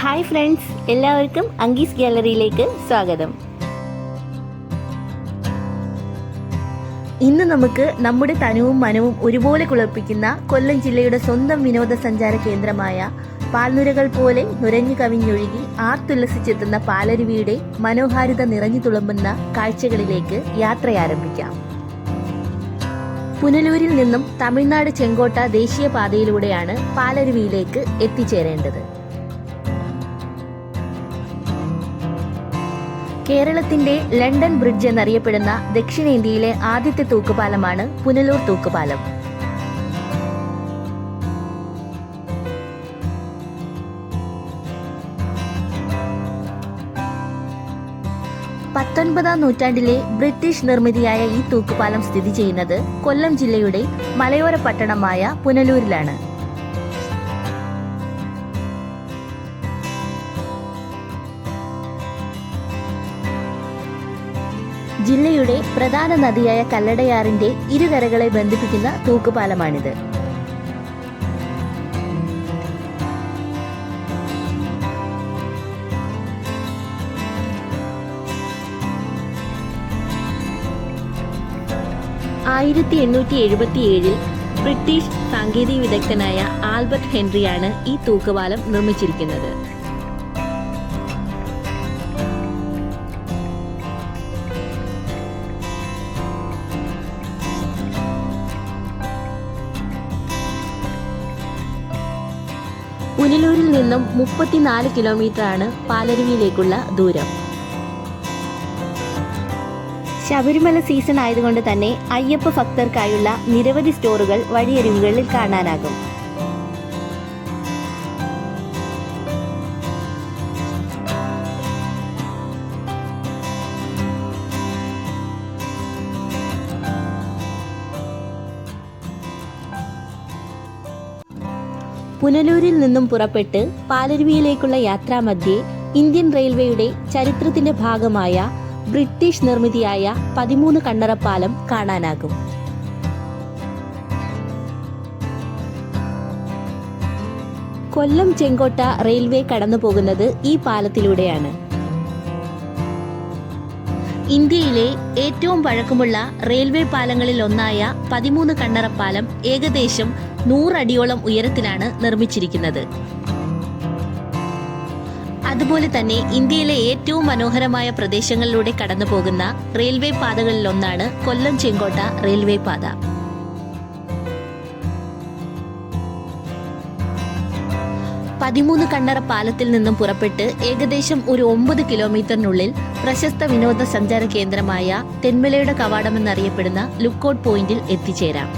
Hi friends എല്ലാവർക്കും അങ്കീസ് ഗാലറിയിലേക്ക് സ്വാഗതം. ഇന്ന് നമുക്ക് നമ്മുടെ തനുവും മനവും ഒരുപോലെ കുളിർപ്പിക്കുന്ന കൊല്ലം ജില്ലയുടെ സ്വന്തം വിനോദസഞ്ചാര കേന്ദ്രമായ പാൽനുരകൾ പോലെ നുരഞ്ഞു കവിഞ്ഞൊഴുകി ആർത്തുല്ലസിച്ചെത്തുന്ന പാലരുവിയുടെ മനോഹാരിത നിറഞ്ഞു തുളുമ്പുന്ന കാഴ്ചകളിലേക്ക് യാത്രയാരംഭിക്കാം പുനലൂരിൽ നിന്നും തമിഴ്നാട് ചെങ്കോട്ട ദേശീയപാതയിലൂടെയാണ് പാലരുവിയിലേക്ക് എത്തിച്ചേരേണ്ടത്. കേരളത്തിന്റെ ലണ്ടൻ ബ്രിഡ്ജ് എന്നറിയപ്പെടുന്ന ദക്ഷിണേന്ത്യയിലെ ആദ്യത്തെ തൂക്കുപാലമാണ് പുനലൂർ തൂക്കുപാലം. പത്തൊൻപതാം നൂറ്റാണ്ടിലെ ബ്രിട്ടീഷ് നിർമ്മിതിയായ ഈ തൂക്കുപാലം സ്ഥിതി ചെയ്യുന്നത് കൊല്ലം ജില്ലയുടെ മലയോര പട്ടണമായ പുനലൂരിലാണ്. ജില്ലയുടെ പ്രധാന നദിയായ കല്ലടയാറിന്റെ ഇരുകരകളെ ബന്ധിപ്പിക്കുന്ന തൂക്കുപാലമാണിത്. ആയിരത്തി എണ്ണൂറ്റി എഴുപത്തിയേഴിൽ ബ്രിട്ടീഷ് സാങ്കേതിക വിദഗ്ധനായ ആൽബർട്ട് ഹെൻറിയാണ് ഈ തൂക്കുപാലം നിർമ്മിച്ചിരിക്കുന്നത്. നിന്നും മുപ്പത്തിനാല് കിലോമീറ്റർ ആണ് പാലരുവിയിലേക്കുള്ള ദൂരം. ശബരിമല സീസൺ ആയതുകൊണ്ട് തന്നെ അയ്യപ്പ ഭക്തർക്കായുള്ള നിരവധി സ്റ്റോറുകൾ വഴിയരിവുകളിൽ കാണാനാകും. പുനലൂരിൽ നിന്നും പുറപ്പെട്ട് പാലരുവിയിലേക്കുള്ള യാത്രാമധ്യേ ഇന്ത്യൻ റെയിൽവേയുടെ ചരിത്രത്തിന്റെ ഭാഗമായ ബ്രിട്ടീഷ് നിർമ്മിതിയായ പതിമൂന്ന് കണ്ണറപ്പാലം കാണാനാകും. കൊല്ലം ചെങ്കോട്ട റെയിൽവേ കടന്നു പോകുന്നത് ഈ പാലത്തിലൂടെയാണ്. ഇന്ത്യയിലെ ഏറ്റവും പഴക്കമുള്ള റെയിൽവേ പാലങ്ങളിൽ ഒന്നായ പതിമൂന്ന് കണ്ണറപ്പാലം ഏകദേശം നൂറടിയോളം ഉയരത്തിലാണ് നിർമ്മിച്ചിരിക്കുന്നത്. അതുപോലെ തന്നെ ഇന്ത്യയിലെ ഏറ്റവും മനോഹരമായ പ്രദേശങ്ങളിലൂടെ കടന്നു പോകുന്ന റെയിൽവേ പാതകളിലൊന്നാണ് കൊല്ലം ചെങ്കോട്ട റെയിൽവേ പാത. പതിമൂന്ന് കണ്ണറ പാലത്തിൽ നിന്നും പുറപ്പെട്ട് ഏകദേശം ഒരു ഒമ്പത് കിലോമീറ്ററിനുള്ളിൽ പ്രശസ്ത വിനോദസഞ്ചാര കേന്ദ്രമായ തെന്മലയുടെ കവാടം എന്നറിയപ്പെടുന്ന ലുക്കൌട്ട് പോയിന്റിൽ എത്തിച്ചേരാം.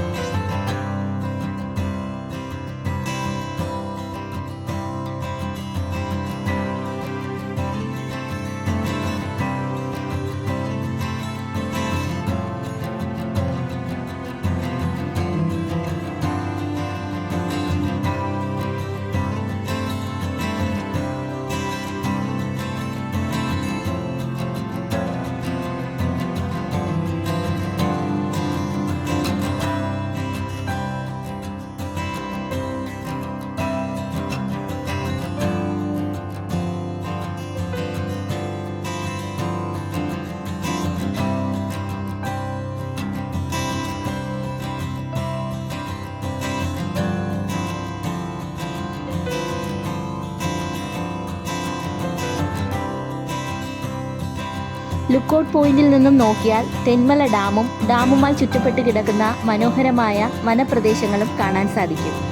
ലുക്കൌട്ട് പോയിന്റിൽ നിന്നും നോക്കിയാൽ തെന്മല ഡാമും ഡാമുമായി ചുറ്റപ്പെട്ട് കിടക്കുന്ന മനോഹരമായ വനപ്രദേശങ്ങളും കാണാൻ സാധിക്കും.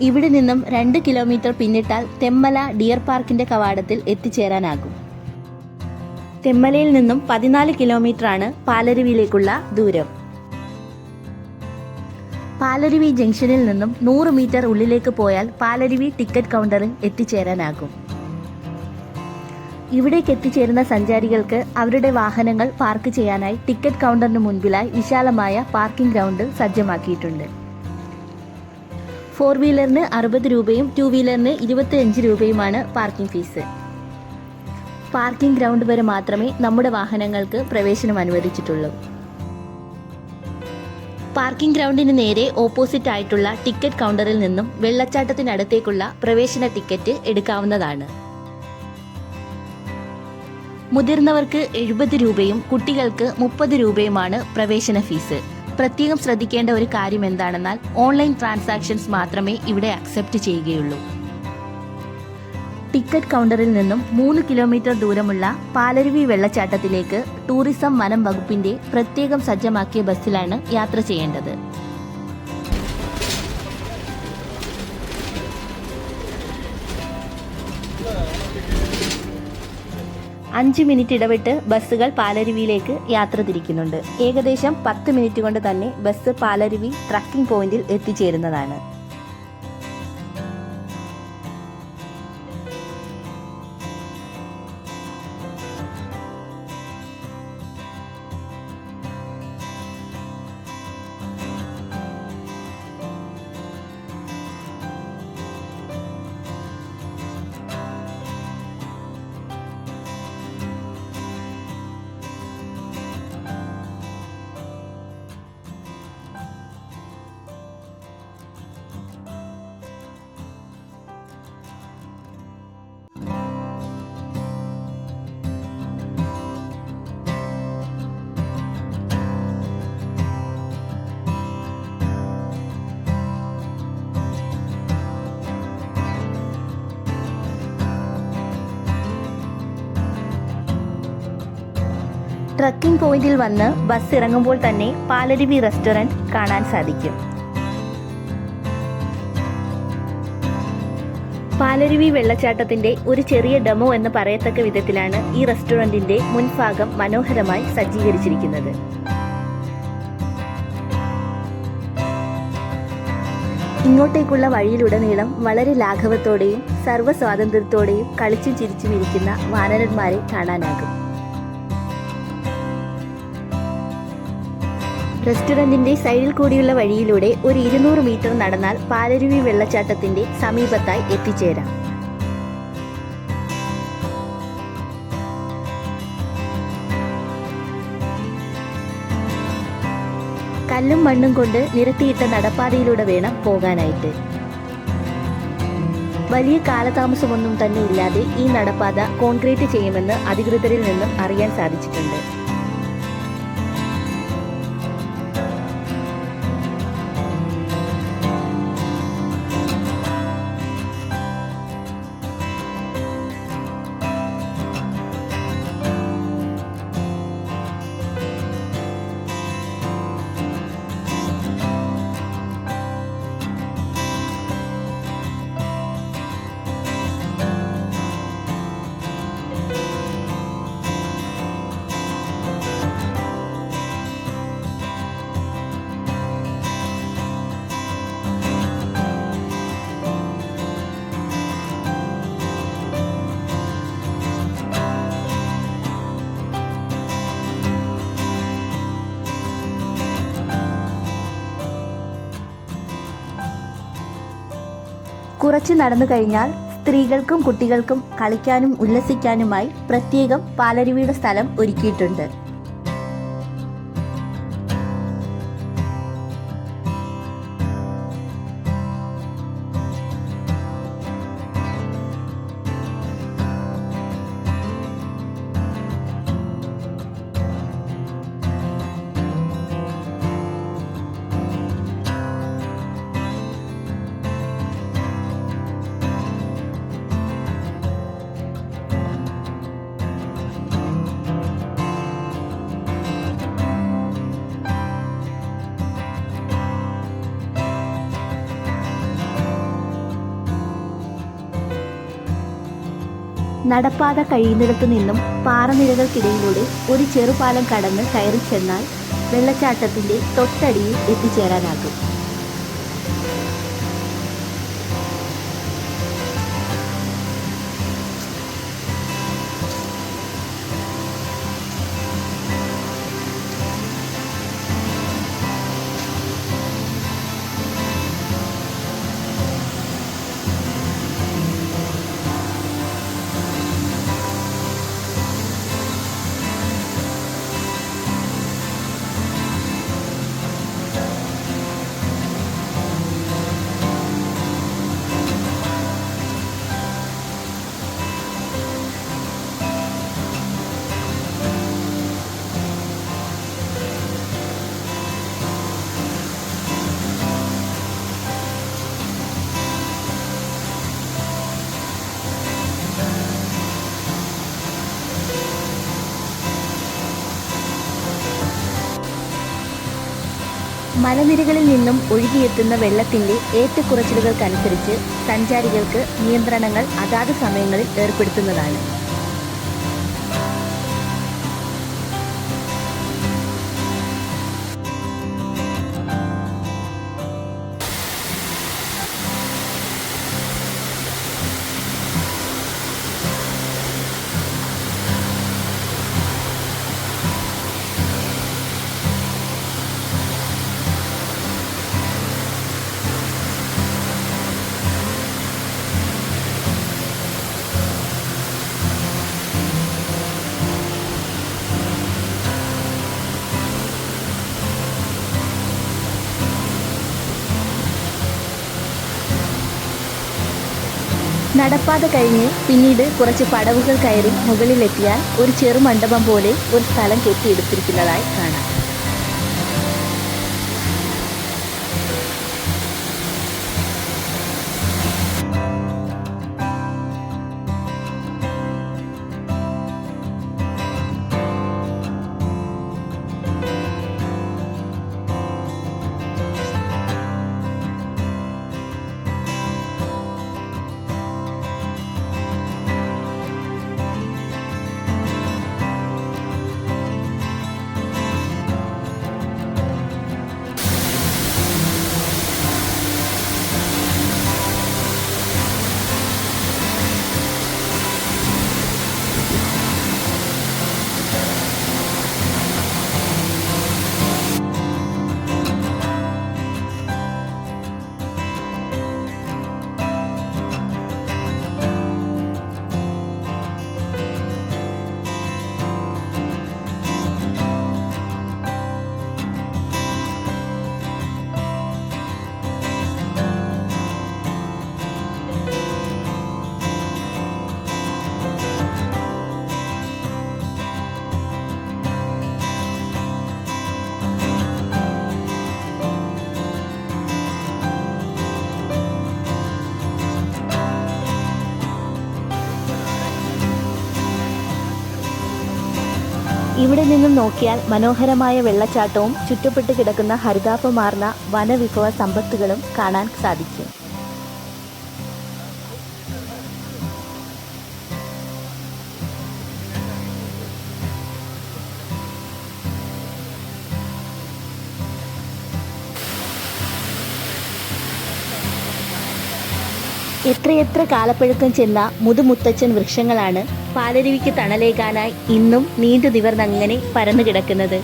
ഇവിടെ നിന്നും രണ്ട് കിലോമീറ്റർ പിന്നിട്ടാൽ തെമ്മല ഡിയർ പാർക്കിന്റെ കവാടത്തിൽ എത്തിച്ചേരാനാകും. തെമ്മലയിൽ നിന്നും പതിനാല് ആണ് പാലരുവിയിലേക്കുള്ള ദൂരം. പാലരുവി ജംഗ്ഷനിൽ നിന്നും നൂറ് മീറ്റർ ഉള്ളിലേക്ക് പോയാൽ പാലരുവി ടിക്കറ്റ് കൗണ്ടറിൽ എത്തിച്ചേരാനാകും. ഇവിടേക്ക് എത്തിച്ചേരുന്ന സഞ്ചാരികൾക്ക് അവരുടെ വാഹനങ്ങൾ പാർക്ക് ചെയ്യാനായി ടിക്കറ്റ് കൗണ്ടറിന് മുൻപിലായി വിശാലമായ പാർക്കിംഗ് ഗ്രൗണ്ട് സജ്ജമാക്കിയിട്ടുണ്ട്. ഫോർ വീലറിന് അറുപത് രൂപയും ടു വീലറിന് ഇരുപത്തിയഞ്ച് രൂപയുമാണ് പാർക്കിംഗ് ഫീസ് പാർക്കിംഗ് ഗ്രൗണ്ട് വരെ മാത്രമേ നമ്മുടെ വാഹനങ്ങൾക്ക് പ്രവേശനം അനുവദിച്ചിട്ടുള്ളൂ. പാർക്കിംഗ് ഗ്രൗണ്ടിന് നേരെ ഓപ്പോസിറ്റ് ആയിട്ടുള്ള ടിക്കറ്റ് കൗണ്ടറിൽ നിന്നും വെള്ളച്ചാട്ടത്തിനടുത്തേക്കുള്ള പ്രവേശന ടിക്കറ്റ് എടുക്കാവുന്നതാണ്. മുതിർന്നവർക്ക് എഴുപത് രൂപയും കുട്ടികൾക്ക് മുപ്പത് രൂപയുമാണ് പ്രവേശന ഫീസ് പ്രത്യേകം ശ്രദ്ധിക്കേണ്ട ഒരു കാര്യം എന്താണെന്നാൽ ഓൺലൈൻ ട്രാൻസാക്ഷൻസ് മാത്രമേ ഇവിടെ അക്സെപ്റ്റ് ചെയ്യുകയുള്ളൂ. ടിക്കറ്റ് കൗണ്ടറിൽ നിന്നും മൂന്ന് കിലോമീറ്റർ ദൂരമുള്ള പാലരുവി വെള്ളച്ചാട്ടത്തിലേക്ക് ടൂറിസം വനം വകുപ്പിന്റെ പ്രത്യേകം സജ്ജമാക്കിയ ബസ്സിലാണ് യാത്ര ചെയ്യേണ്ടത്. അഞ്ച് മിനിറ്റ് ഇടവിട്ട് ബസ്സുകൾ പാലരുവിയിലേക്ക് യാത്ര തിരിക്കുന്നുണ്ട്. ഏകദേശം പത്ത് മിനിറ്റ് കൊണ്ട് തന്നെ ബസ് പാലരുവി ട്രക്കിംഗ് പോയിന്റിൽ എത്തിച്ചേരുന്നതാണ്. ട്രക്കിംഗ് പോയിന്റിൽ വന്ന് ബസ് ഇറങ്ങുമ്പോൾ തന്നെ പാലരുവി റെസ്റ്റോറന്റ് കാണാൻ സാധിക്കും. പാലരുവി വെള്ളച്ചാട്ടത്തിന്റെ ഒരു ചെറിയ ഡെമോ എന്ന് പറയത്തക്ക വിധത്തിലാണ് ഈ റെസ്റ്റോറന്റിന്റെ മുൻഭാഗം മനോഹരമായി സജ്ജീകരിച്ചിരിക്കുന്നത്. ഇങ്ങോട്ടേക്കുള്ള വഴിയിലുടനീളം വളരെ ലാഘവത്തോടെയും സർവസ്വാതന്ത്ര്യത്തോടെയും കളിച്ചും ചിരിച്ചും ഇരിക്കുന്ന വാനരന്മാരെ കാണാനാകും. റെസ്റ്റോറന്റിന്റെ സൈഡിൽ കൂടിയുള്ള വഴിയിലൂടെ ഒരു ഇരുന്നൂറ് മീറ്റർ നടന്നാൽ പാലരുവി വെള്ളച്ചാട്ടത്തിന്റെ സമീപത്തായി എത്തിച്ചേരാം. കല്ലും മണ്ണും കൊണ്ട് നിരത്തിയിട്ട നടപ്പാതയിലൂടെ വേണം പോകാനായിട്ട്. വലിയ കാലതാമസമൊന്നും തന്നെ ഇല്ലാതെ ഈ നടപ്പാത കോൺക്രീറ്റ് ചെയ്യുമെന്ന് അധികൃതരിൽ നിന്നും അറിയാൻ സാധിച്ചിട്ടുണ്ട്. കുറച്ച് നടന്നു കഴിഞ്ഞാൽ സ്ത്രീകൾക്കും കുട്ടികൾക്കും കളിക്കാനും ഉല്ലസിക്കാനുമായി പ്രത്യേകം പാലരുവിയുടെ സ്ഥലം ഒരുക്കിയിട്ടുണ്ട്. നടപ്പാത കഴിയുന്നിടത്തു നിന്നും പാറനിരകൾക്കിടയിലൂടെ ഒരു ചെറുപാലം കടന്ന് കയറി ചെന്നാൽ വെള്ളച്ചാട്ടത്തിന്റെ തൊട്ടടിയിൽ എത്തിച്ചേരാനാകും. മലനിരകളിൽ നിന്നും ഒഴുകിയെത്തുന്ന വെള്ളത്തിന്റെ ഏറ്റക്കുറച്ചിലുകൾക്കനുസരിച്ച് സഞ്ചാരികൾക്ക് നിയന്ത്രണങ്ങൾ അതാത് സമയങ്ങളിൽ ഏർപ്പെടുത്തുന്നതാണ്. നടപ്പാത കഴിഞ്ഞ് പിന്നീട് കുറച്ച് പടവുകൾ കയറി മുകളിലെത്തിയാൽ ഒരു ചെറു മണ്ഡപം പോലെ ഒരു സ്ഥലം കെട്ടിയെടുത്തിരിക്കുന്നതായി കാണാം. ഇവിടെ നിന്നും നോക്കിയാൽ മനോഹരമായ വെള്ളച്ചാട്ടവും ചുറ്റപ്പെട്ട് കിടക്കുന്ന ഹരിതാപമാർന്ന വനവിഭവ സമ്പത്തുകളും കാണാൻ സാധിക്കും. എത്രയെത്ര കാലപ്പഴക്കം ചെന്ന മുതുമുത്തച്ഛൻ വൃക്ഷങ്ങളാണ് പാലരുവിക്ക് തണലേകാനായി ഇന്നും നീണ്ടു നിവർന്നങ്ങനെ പരന്നു കിടക്കുന്നത്.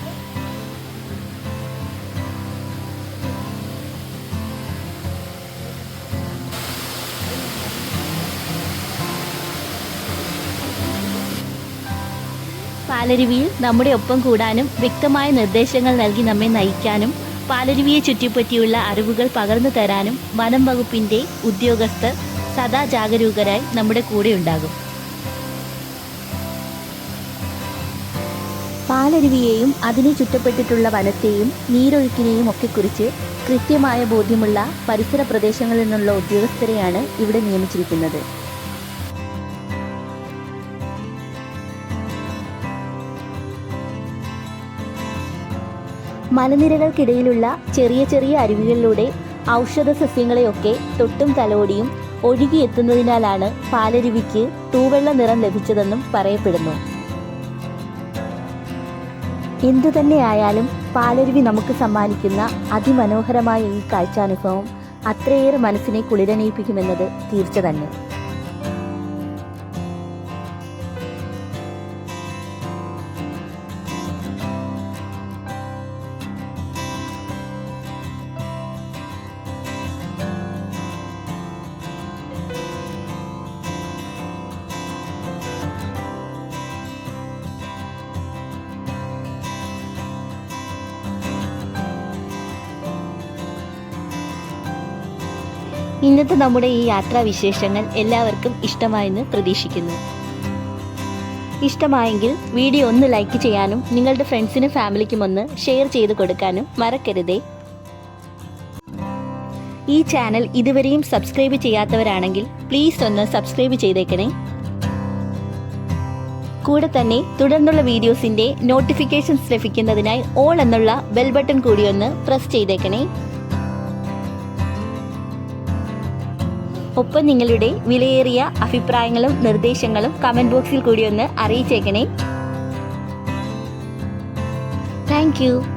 പാലരുവിയിൽ നമ്മുടെ ഒപ്പം കൂടാനും വ്യക്തമായ നിർദ്ദേശങ്ങൾ നൽകി നമ്മെ നയിക്കാനും പാലരുവിയെ ചുറ്റിപ്പറ്റിയുള്ള അറിവുകൾ പകർന്നു തരാനും വനം വകുപ്പിന്റെ ഉദ്യോഗസ്ഥർ സദാ ജാഗരൂകരായി നമ്മുടെ കൂടെ ഉണ്ടാകും. പാലരുവിയെയും അതിനെ ചുറ്റപ്പെട്ടിട്ടുള്ള വനത്തെയും നീരൊഴുക്കിനെയും ഒക്കെ കുറിച്ച് കൃത്യമായ ബോധ്യമുള്ള പരിസര പ്രദേശങ്ങളിൽ നിന്നുള്ള ഉദ്യോഗസ്ഥരെയാണ് ഇവിടെ നിയമിച്ചിരിക്കുന്നത്. മലനിരകൾക്കിടയിലുള്ള ചെറിയ ചെറിയ അരുവികളിലൂടെ ഔഷധ സസ്യങ്ങളെയൊക്കെ തൊട്ടും തലോടിയും ഒഴുകിയെത്തുന്നതിനാലാണ് പാലരുവിക്ക് തൂവെള്ള നിറം ലഭിച്ചതെന്നും പറയപ്പെടുന്നു. എന്തു തന്നെയായാലും പാലരുവി നമുക്ക് സമ്മാനിക്കുന്ന അതിമനോഹരമായ ഈ കാഴ്ചാനുഭവം അത്രയേറെ മനസ്സിനെ കുളിരണിയിപ്പിക്കുമെന്നത് തീർച്ച തന്നെ ഇന്നത്തെ നമ്മുടെ ഈ യാത്രാ വിശേഷങ്ങൾ എല്ലാവർക്കും ഇഷ്ടമായെന്ന് പ്രതീക്ഷിക്കുന്നു. ഇഷ്ടമായെങ്കിൽ വീഡിയോ ഒന്ന് ലൈക്ക് ചെയ്യാനും നിങ്ങളുടെ ഫ്രണ്ട്സിനും ഫാമിലിക്കും ഒന്ന് ഷെയർ ചെയ്ത് കൊടുക്കാനും മറക്കരുതേ. ഈ ചാനൽ ഇതുവരെയും സബ്സ്ക്രൈബ് ചെയ്യാത്തവരാണെങ്കിൽ പ്ലീസ് ഒന്ന് സബ്സ്ക്രൈബ് ചെയ്തേക്കണേ. കൂടെ തന്നെ തുടർന്നുള്ള വീഡിയോസിന്റെ നോട്ടിഫിക്കേഷൻസ് ലഭിക്കുന്നതിനായി ഓൾ എന്നുള്ള ബെൽ ബട്ടൺ കൂടി ഒന്ന് പ്രസ് ചെയ്തേക്കണേ. ഒപ്പം നിങ്ങളുടെ വിലയേറിയ അഭിപ്രായങ്ങളും നിർദ്ദേശങ്ങളും കമന്റ് ബോക്സിൽ കൂടി ഒന്ന് അറിയിച്ചേക്കണേ. താങ്ക്